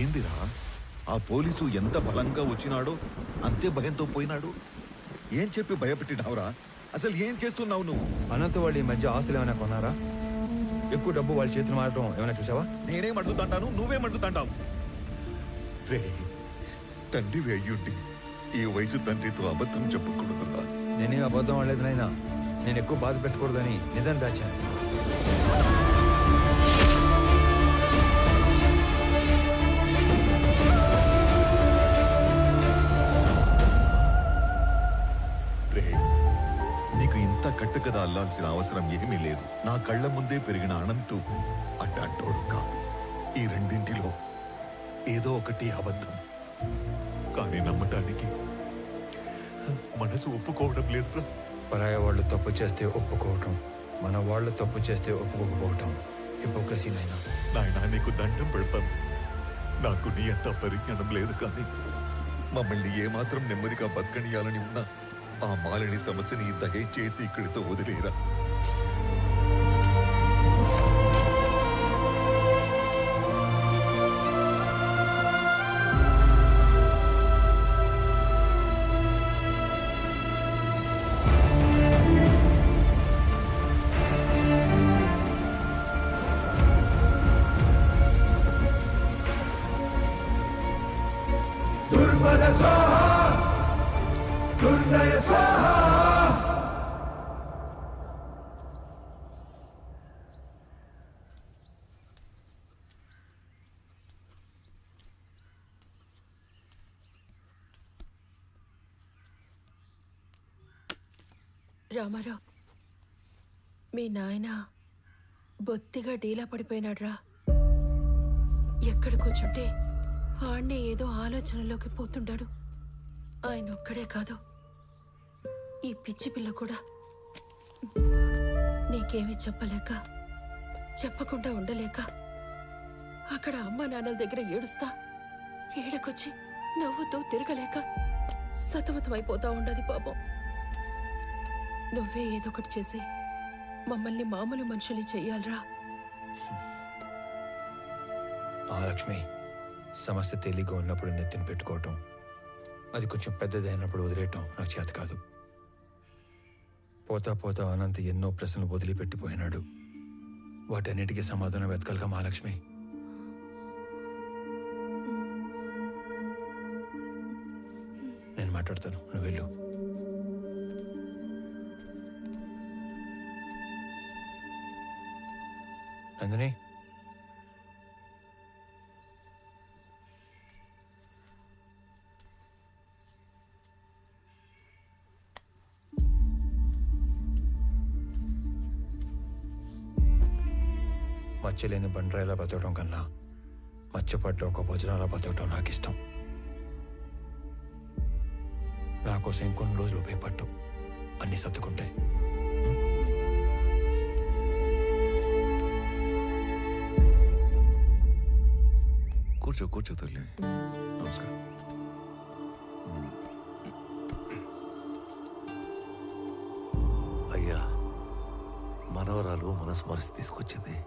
ఏందిరా? ఆ పోలీసు ఎంత బలంగా వచ్చినాడో అంతే భయంతో పోయినాడు. ఏం చెప్పి భయపెట్టినావురా? అసలు ఏం చేస్తున్నావు నువ్వు? అనంత వాళ్ళు ఈ మధ్య ఆస్తులు ఏమైనా కొన్నారా? ఎక్కువ డబ్బు వాళ్ళ చేతులు మారడం ఏమైనా చూసావా? నేనేం అడుగుతాంటాను నువ్వేం అడుగుతాంటావు? రే తండ్రి అయ్యుండి ఈ వయసు తండ్రితో అబద్ధం చెప్పకూడదురా. నేనేం అబద్ధం ఆడలేదు నాయనా. నేను ఎక్కువ బాధ పెట్టకూడదని నిజం దాచాను. కట్టుకథ అల్లాల్సిన అవసరం ఏమీ లేదు. నా కళ్ళ ముందే పెరిగిన అనంతు అడ్డంటోడు కాదు. ఈ రెండింటిలో ఏదో ఒకటి అబద్ధం. కానీ నమ్మటానికి మనసు ఒప్పుకోవడం లేదురా పరాయ వాళ్ళు తప్పు చేస్తే ఒప్పుకోవటం మన వాళ్ళు తప్పు చేస్తే ఒప్పుకోకపోవటం హిపోక్రసీ నాయనా. నాయనా నీకు దండం పెడతాను. నాకు నీ అంత పరిజ్ఞానం లేదు కానీ మమ్మల్ని ఏమాత్రం నెమ్మదిగా బతకనియాలని ఉన్నా ఆ మాలిని సమస్యని దయచేసి ఇక్కడితో వదిలేరా? రామారావు మీ నాయన బొత్తిగా డీలా పడిపోయినాడ్రా. ఎక్కడ కూర్చుంటే ఆడనే ఏదో ఆలోచనలోకి పోతుండాడు ఆయన ఒక్కడే కాదు ఈ పిచ్చి పిల్ల కూడా. నీకేమీ చెప్పలేక చెప్పకుండా ఉండలేక అక్కడ అమ్మ నాన్నల దగ్గర ఏడుస్తా ఏడకొచ్చి నవ్వుతూ తిరగలేక సతమతమైపోతా ఉండదు పాపం. నువ్వే ఏదో ఒకటి చేసి మమ్మల్ని మామూలు మనుషుల్ని చెయ్యాలరా మహాలక్ష్మి సమస్య తేలిగ్గా ఉన్నప్పుడు నెత్తిని పెట్టుకోవటం అది కొంచెం పెద్దది అయినప్పుడు వదిలేయటం నాకు చేత కాదు. పోతా పోతా అనంత ఎన్నో ప్రశ్నలు వదిలిపెట్టిపోయినాడు. వాటన్నిటికీ సమాధానం వెతకాలిగా మహాలక్ష్మి. నేను మాట్లాడతాను. నువ్వు వెళ్ళు. నందిని మచ్చలేని బండ్రాయిలా బతకడం కన్నా మచ్చపడ్డ ఒక భోజనాల బతకడం నాకు ఇష్టం నా కోసం ఇంకొన్ని రోజులు ఉపయోగపట్టు అన్ని సర్దుకుంటాయి. కూర్చో కూర్చో తల్లి. నమస్కారం. అయ్యా మనవరాలు మనసు తీసుకొచ్చింది.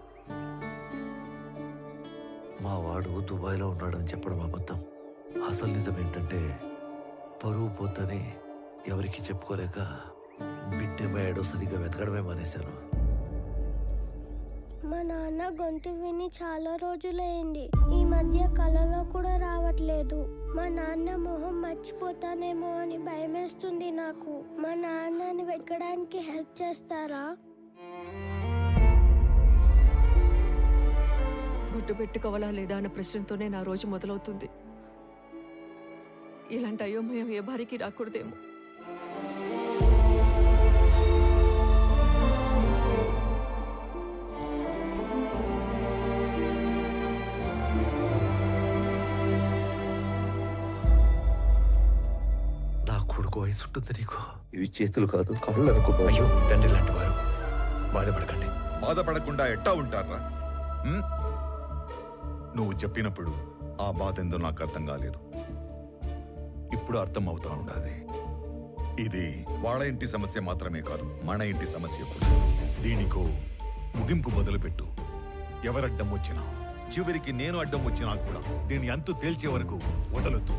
మా వాడు దుబాయ్లో ఉన్నాడని చెప్పడం అబద్ధం. అసలు నిజం ఏంటంటే పరువు పోతని ఎవరికి చెప్పుకోలేక బిడ్డమయ్యాడో సరిగ్గా వెతకడమే మానేశాను. మా నాన్న గొంతు విని చాలా రోజులైంది. ఈ మధ్య కలలో కూడా రావట్లేదు. మా నాన్న మొహం మర్చిపోతానేమో అని భయమేస్తుంది నాకు. మా నాన్నని వెతకడానికి హెల్ప్ చేస్తారా? బొట్టు పెట్టుకోవాలా లేదా అన్న ప్రశ్నతోనే నా రోజు మొదలవుతుంది. ఇలాంటి అయోమయం ఏ భార్యకి రాకూడదేమో. కొడుకు వయసు ఉంటుంది నీకు? ఇవి చేతులు కాదు కళ్ళు అనుకో అయ్యో తండ్రి లాంటి వారు. బాధపడకండి. బాధపడకుండా ఎట్టా ఉంటారా? నువ్వు చెప్పినప్పుడు ఆ బాధ ఎందో నాకు అర్థం కాలేదు. ఇప్పుడు అర్థం అవుతా ఉండాలి. ఇది వాళ్ళ ఇంటి సమస్య మాత్రమే కాదు మన ఇంటి సమస్య కూడా. దీనికో ముగింపు మొదలుపెట్టు. ఎవరడ్డం వచ్చినా చివరికి నేను అడ్డం వచ్చినా కూడా దీన్ని అంతు తేల్చే వరకు వదలొద్దు.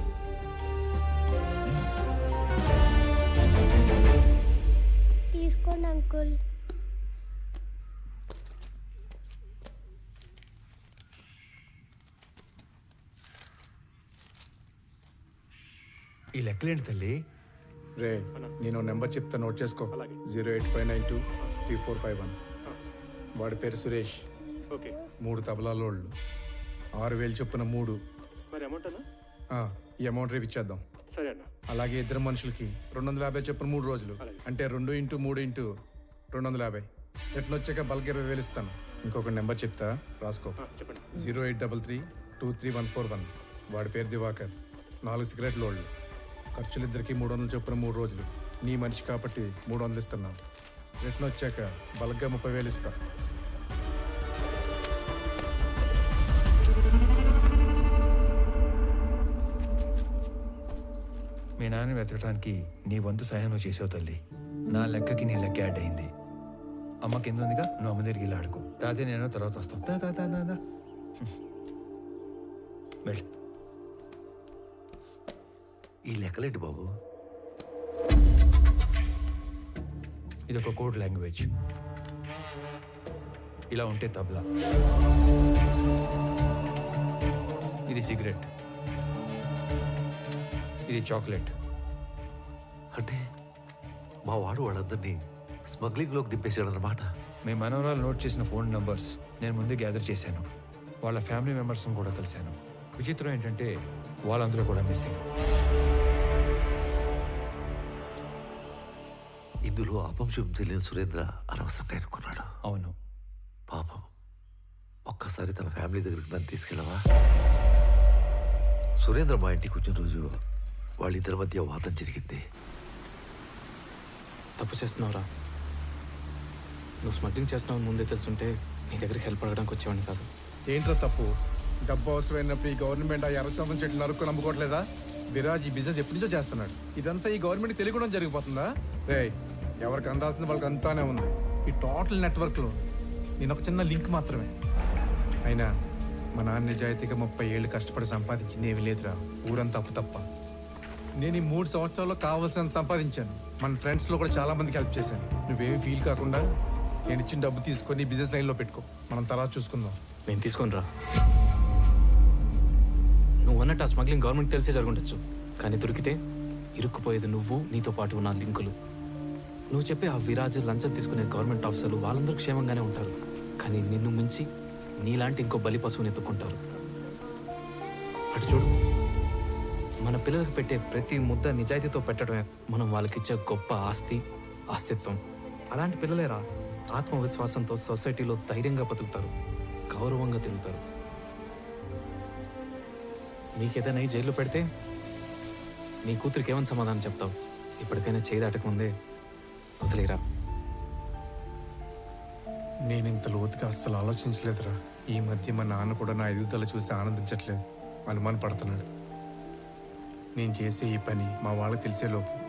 తీసుకోండి అంకుల్ ఈ లెక్కలేంటి తల్లి? రే నేను నెంబర్ చెప్తా నోట్ చేసుకో. Zero eight five nine two three four five one. వాడి పేరు సురేష్. ఓకే. మూడు తబలాలోళ్ళు. ఆరు వేలు చొప్పున మూడు. మరి అమౌంట్ అన్నా? ఆ, ఈ అమౌంట్ రేపు ఇచ్చేద్దాం. అలాగే ఇద్దరు మనుషులకి రెండు వందల యాభై చొప్పున మూడు రోజులు. అంటే రెండు ఇంటూ మూడు ఇంటూ రెండు వందల యాభై. రిటర్న్ వచ్చాక బల్క్ ఇరవై వేలు ఇస్తాను. ఇంకొక నెంబర్ చెప్తా రాసుకో. Zero eight double three two three one four one. వాడి పేరు దివాకర్. నాలుగు సిగరెట్లు వాళ్ళు ఖర్చులు ఇద్దరికి మూడు వందలు చొప్పున మూడు రోజులు. నీ మనిషి కాబట్టి మూడు వందలు ఇస్తున్నాను రిటర్న్ వచ్చాక బల్క్గా ముప్పై వేలు ఇస్తా. నాన్న వెతకడానికి నీ వంతు సహాయం నువ్వు చేసావు తల్లి. నా లెక్కకి నీ లెక్క యాడ్ అయింది. అమ్మ కింద ఉందిగా నువ్వు అమ్మ దగ్గరికి వెళ్ళి ఆడుకో. తాతయ్య నేను తర్వాత వస్తాం. దా దా దా దా ఈ లెక్కలేంటి బాబు? ఇది ఒక కోడ్ లాంగ్వేజ్. ఇలా ఉంటే తబలా. ఇది సిగరెట్. ఇది చాక్లెట్. అంటే మా వాడు వాళ్ళందరినీ స్మగ్లింగ్లోకి దింపేశాడన్నమాట. మీ మనవరాలు నోట్ చేసిన ఫోన్ నంబర్స్ నేను ముందే గ్యాదర్ చేశాను. వాళ్ళ ఫ్యామిలీ మెంబర్స్ని కూడా కలిశాను. విచిత్రం ఏంటంటే వాళ్ళందరూ కూడా మిస్సింగ్ ఇందులో అపంశం తెలియని సురేంద్ర అనవసరంగా ఎన్నుకున్నాడు అవును. పాపం. ఒక్కసారి తన ఫ్యామిలీ దగ్గరికి నన్ను తీసుకెళ్ళవా? సురేంద్ర మా ఇంటికి వచ్చిన రోజు వాళ్ళిద్దరి మధ్య వాదం జరిగింది. తప్పు చేస్తున్నావురా. నువ్వు స్మగ్లింగ్ చేస్తున్నావు ముందే తెలుసుంటే నీ దగ్గరికి హెల్ప్ అడగడానికి వచ్చేవాడిని కాదు. ఏంట్రా తప్పు? డబ్బు అవసరమైనప్పుడు ఈ గవర్నమెంట్ ఆ ఎర్రచందం చెట్లు నరుక్కు నమ్ముకోవట్లేదా విరాజ్ ఈ బిజినెస్ ఎప్పటి నుంచో చేస్తున్నాడు. ఇదంతా ఈ గవర్నమెంట్ తెలియకుండా జరిగిపోతుందా? రే ఎవరికి అందాల్సింది వాళ్ళకి అంతానే ఉంది. ఈ టోటల్ నెట్వర్క్లో నేను ఒక చిన్న లింక్ మాత్రమే. అయినా మా నాన్న నిజాయితీగా ముప్పై ఏళ్ళు కష్టపడి సంపాదించింది ఏమీ లేదురా. ఊరంతా అప్పు తప్ప. నేను ఈ మూడు సంవత్సరాల్లో కావాల్సినంత సంపాదించాను. మన ఫ్రెండ్స్లో కూడా చాలా మందికి హెల్ప్ చేశాను నువ్వేమి ఫీల్ కాకుండా నేను ఇచ్చిన డబ్బు తీసుకొని బిజినెస్ లైన్లో పెట్టుకో. మనం తర్వాత చూసుకుందాం. నేను తీసుకొని రా నువ్వు అన్నట్టు ఆ స్మగ్లింగ్ గవర్నమెంట్ తెలిసే జరుగుండొచ్చు. కానీ దొరికితే ఇరుక్కుపోయేది నువ్వు నీతో పాటు ఉన్న లింకులు. నువ్వు చెప్పే ఆ విరాజ్ లంచం తీసుకునే గవర్నమెంట్ ఆఫీసర్లు వాళ్ళందరూ క్షేమంగానే ఉంటారు. కానీ నిన్ను మించి నీలాంటి ఇంకో బలి పశువుని ఎత్తుకుంటారు అటు చూడు. పిల్లలకు పెట్టే ప్రతి ముద్ద నిజాయితీతో పెట్టడమే మనం వాళ్ళకిచ్చే గొప్ప ఆస్తి అస్తిత్వం అలాంటి పిల్లలేరా? ఆత్మవిశ్వాసంతో సొసైటీలో ధైర్యంగా బతుకుతారు గౌరవంగా తిరుగుతారు. నీకేదైనా జైలు జైల్లో పెడితే నీ కూతురికి ఏమని సమాధానం చెప్తావు? ఇప్పటికైనా చేయి దాటకముందే వదిలేరా? నేను ఇంత లోతుగా అస్సలు ఆలోచించలేదురా. ఈ మధ్య మా నాన్న కూడా నా ఎదుగుదల చూసి ఆనందించట్లేదు. అనుమానపడుతున్నాడు. నేను చేసే ఈ పని మా వాళ్ళకి తెలిసేలోపు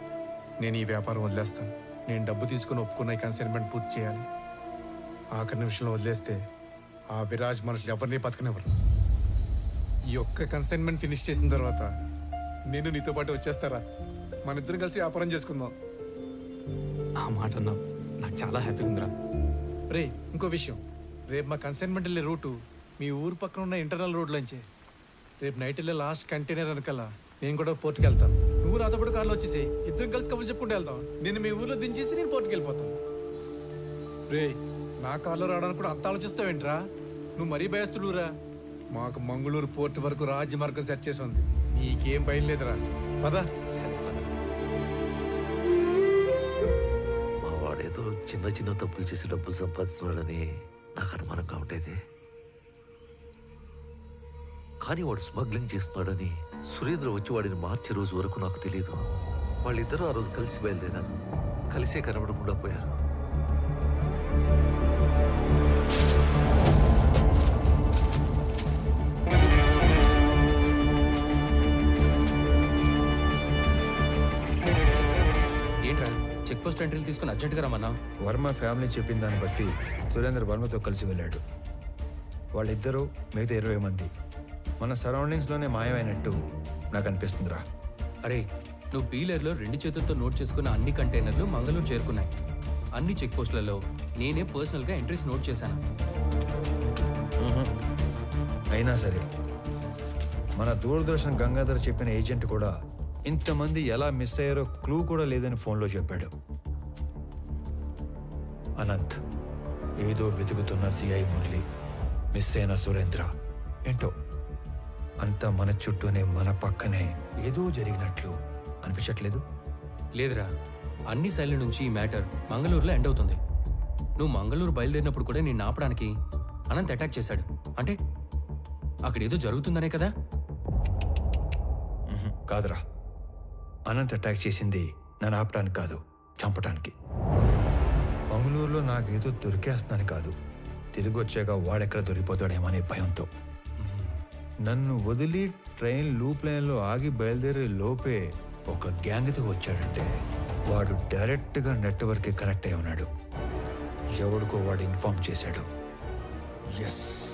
నేను ఈ వ్యాపారం వదిలేస్తాను. నేను డబ్బు తీసుకుని ఒప్పుకున్న ఈ కన్సైన్మెంట్ పూర్తి చేయాలి. ఆఖరి నిమిషంలో వదిలేస్తే ఆ విరాజ్ మనుషులు ఎవరిని బతకనివ్వరు. ఈ ఒక్క కన్సైన్మెంట్ ఫినిష్ చేసిన తర్వాత నేను నీతో పాటు వచ్చేస్తారా? మన ఇద్దరం కలిసి వ్యాపారం చేసుకుందాం. ఆ మాట అన్నావు. నాకు చాలా హ్యాపీగా ఉందిరా. రే ఇంకో విషయం. రేపు మా కన్సైన్మెంట్ వెళ్ళే రూటు మీ ఊరు పక్కన ఉన్న ఇంటర్నల్ రోడ్లోంచే రేపు నైట్ వెళ్ళే లాస్ట్ కంటైనర్ వెనకాల నేను కూడా పోర్టుకి వెళ్తాను. నువ్వు నాతో పాటు కార్లో వచ్చేసి ఇద్దరం కలిసి కబుర్లు చెప్పుకుంటూ వెళ్తాం నేను మీ ఊర్లో దించేసి నేను పోర్టుకి వెళ్ళిపోతాను. రే నా కార్లో రావడానికి కూడా అంత ఆలోచిస్తావేంట్రా నువ్వు మరీ భయస్తుడురా మాకు మంగళూరు పోర్ట్ వరకు రాజమార్గం సెట్ చేసి ఉంది. నీకేం భయం లేదురా. పదా. పద. మా వాడేదో చిన్న చిన్న తప్పులు చేసి డబ్బులు సంపాదిస్తున్నాడని నాకు అనుమానంగా ఉండేది. కానీ వాడు స్మగ్లింగ్ చేస్తున్నాడని సురేంద్ర వచ్చి వాడిని మార్చే రోజు వరకు నాకు తెలియదు వాళ్ళిద్దరూ ఆ రోజు కలిసి బయలుదేరారు. కలిసే కనబడకుండా పోయారు. ఏంట్రా? చెక్ పోస్ట్ ఎంట్రీలు తీసుకుని అర్జెంట్గా రమ్మన్నా? వర్మ ఫ్యామిలీ చెప్పిన దాన్ని బట్టి సురేంద్ర వర్మతో కలిసి వెళ్ళాడు. వాళ్ళిద్దరూ మిగతా ఇరవై మంది. మన సరౌండింగ్స్లోనే మాయమైనట్టు నాకు అనిపిస్తుందిరా అరే నువ్వు పీలర్లో రెండు చేతులతో నోట్ చేసుకున్న అన్ని కంటైనర్లు మంగళూరు చేరుకున్నాయి. అన్ని చెక్ పోస్టులలో నేనే పర్సనల్గా ఎంట్రీస్ నోట్ చేశాను. అయినా సరే మన దూరదర్శన్ గంగాధర్ చెప్పిన ఏజెంట్ కూడా ఇంతమంది ఎలా మిస్ అయ్యారో క్లూ కూడా లేదని ఫోన్లో చెప్పాడు. అనంత్ ఏదో వెతుకుతున్న సిఐ మురళి మిస్ అయిన సురేంద్ర ఏంటో? అంతా మన చుట్టూనే మన పక్కనే ఏదో జరిగినట్లు అనిపించట్లేదు? లేదురా. అన్ని సైడ్ల నుంచి ఈ మ్యాటర్ మంగళూరులో ఎండ్ అవుతుంది. నువ్వు మంగళూరు బయలుదేరినప్పుడు కూడా నేను ఆపడానికి అనంత్ అటాక్ చేశాడు. అంటే అక్కడ ఏదో జరుగుతుందనే కదా? కాదురా. అనంత్ అటాక్ చేసింది నన్ను ఆపడానికి కాదు చంపటానికి మంగళూరులో నాకేదో దొరికేస్తుందని కాదు. తిరిగి వచ్చాక వాడెక్కడ దొరికిపోతాడేమో అనే భయంతో. నన్ను వదిలి ట్రైన్ లూప్ లైన్లో ఆగి బయలుదేరే లోపే ఒక గ్యాంగ్తో వచ్చాడంటే వాడు డైరెక్ట్గా నెట్వర్క్కి కనెక్ట్ అయి ఉన్నాడు. ఎవడికో వాడు ఇన్ఫార్మ్ చేశాడు. ఎస్.